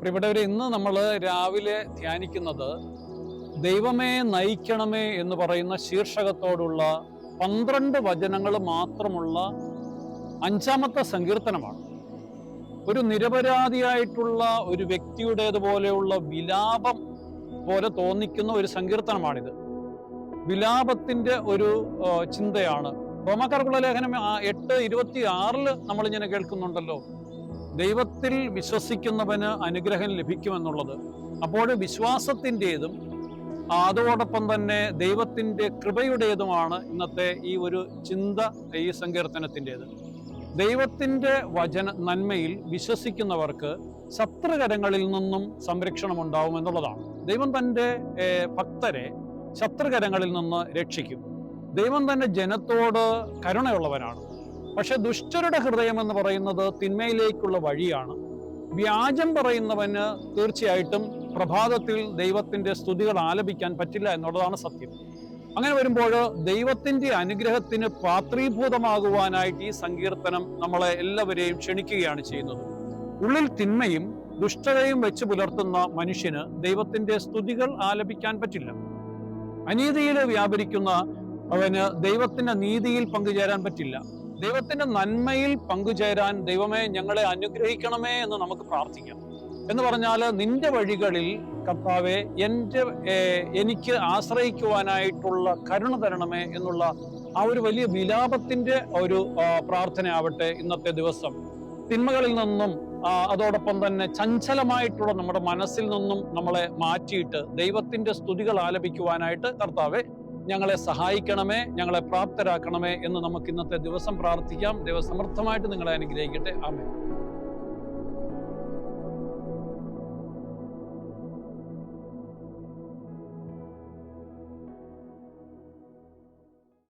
പ്രിയപ്പെട്ടവരെ ഇന്ന് നമ്മൾ രാവിലെ ധ്യാനിക്കുന്നത് ദൈവമേ നയിക്കണമേ എന്ന് പറയുന്ന ശീർഷകത്തോടുള്ള പന്ത്രണ്ട് വചനങ്ങൾ മാത്രമുള്ള അഞ്ചാമത്തെ സങ്കീർത്തനമാണ്. ഒരു നിരപരാധിയായിട്ടുള്ള ഒരു വ്യക്തിയുടേതുപോലെയുള്ള വിലാപം പോലെ തോന്നിക്കുന്ന ഒരു സങ്കീർത്തനമാണിത്. വിലാപത്തിന്റെ ഒരു ചിന്തയാണ്. റോമാക്കാർക്കുള്ള ലേഖനം എട്ട് ഇരുപത്തി ആറിൽ നമ്മളിങ്ങനെ കേൾക്കുന്നുണ്ടല്ലോ. ദൈവത്തിൽ വിശ്വസിക്കുന്നവന് അനുഗ്രഹം ലഭിക്കുമെന്നുള്ളത്. അപ്പോൾ വിശ്വാസത്തിന്റെതും അതോടൊപ്പം തന്നെ ദൈവത്തിന്റെ കൃപയുടേതുമാണ് ഇന്നത്തെ ഈ ഒരു ചിന്ത ഈ സങ്കീർത്തനത്തിന്റെത്. ദൈവത്തിന്റെ വചന നന്മയിൽ വിശ്വസിക്കുന്നവർക്ക് ശത്രുകരങ്ങളിൽ നിന്നും സംരക്ഷണം ഉണ്ടാവും എന്നുള്ളതാണ്. ദൈവം തന്റെ ഭക്തരെ ശത്രുകരങ്ങളിൽ നിന്ന് രക്ഷിക്കും. ദൈവം തന്നെ ജനത്തോട് കരുണയുള്ളവനാണ് പക്ഷെ ദുഷ്ടരുടെ ഹൃദയം എന്ന് പറയുന്നത് തിന്മയിലേക്കുള്ള വഴിയാണ്. വ്യാജം പറയുന്നവന് തീർച്ചയായിട്ടും പ്രഭാതത്തിൽ ദൈവത്തിന്റെ സ്തുതികൾ ആലപിക്കാൻ പറ്റില്ല എന്നുള്ളതാണ് സത്യം. അങ്ങനെ വരുമ്പോൾ ദൈവത്തിന്റെ അനുഗ്രഹത്തിന് പാത്രീഭൂതമാകുവാനായിട്ട് ഈ സങ്കീർത്തനം നമ്മളെ എല്ലാവരെയും ക്ഷണിക്കുകയാണ് ചെയ്യുന്നത്. ഉള്ളിൽ തിന്മയും ദുഷ്ടതയും വെച്ച് പുലർത്തുന്ന മനുഷ്യന് ദൈവത്തിന്റെ സ്തുതികൾ ആലപിക്കാൻ പറ്റില്ല. അനീതിയിൽ വ്യാപരിക്കുന്ന അവന് ദൈവത്തിന്റെ നീതിയിൽ പങ്കുചേരാൻ പറ്റില്ല. ദൈവത്തിന്റെ നന്മയിൽ പങ്കുചേരാൻ ദൈവമേ ഞങ്ങളെ അനുഗ്രഹിക്കണമേ എന്ന് നമുക്ക് പ്രാർത്ഥിക്കാം. എന്ന് പറഞ്ഞാൽ നിന്റെ വഴികളിൽ കർത്താവെ എന്റെ എനിക്ക് ആശ്രയിക്കുവാനായിട്ടുള്ള കരുണ തരണമേ എന്നുള്ള ആ ഒരു വലിയ വിലാപത്തിന്റെ ഒരു പ്രാർത്ഥനയാവട്ടെ ഇന്നത്തെ ദിവസം. തിന്മകളിൽ നിന്നും അതോടൊപ്പം തന്നെ ചഞ്ചലമായിട്ടുള്ള നമ്മുടെ മനസ്സിൽ നിന്നും നമ്മളെ മാറ്റിയിട്ട് ദൈവത്തിന്റെ സ്തുതികൾ ആലപിക്കുവാനായിട്ട് കർത്താവെ ഞങ്ങളെ സഹായിക്കണമേ ഞങ്ങളെ പ്രാപ്തരാക്കണമേ എന്ന് നമുക്ക് ഇന്നത്തെ ദിവസം പ്രാർത്ഥിക്കാം. ദൈവസമർത്ഥമായിട്ട് നിങ്ങളെ അനുഗ്രഹിക്കട്ടെ. ആമേ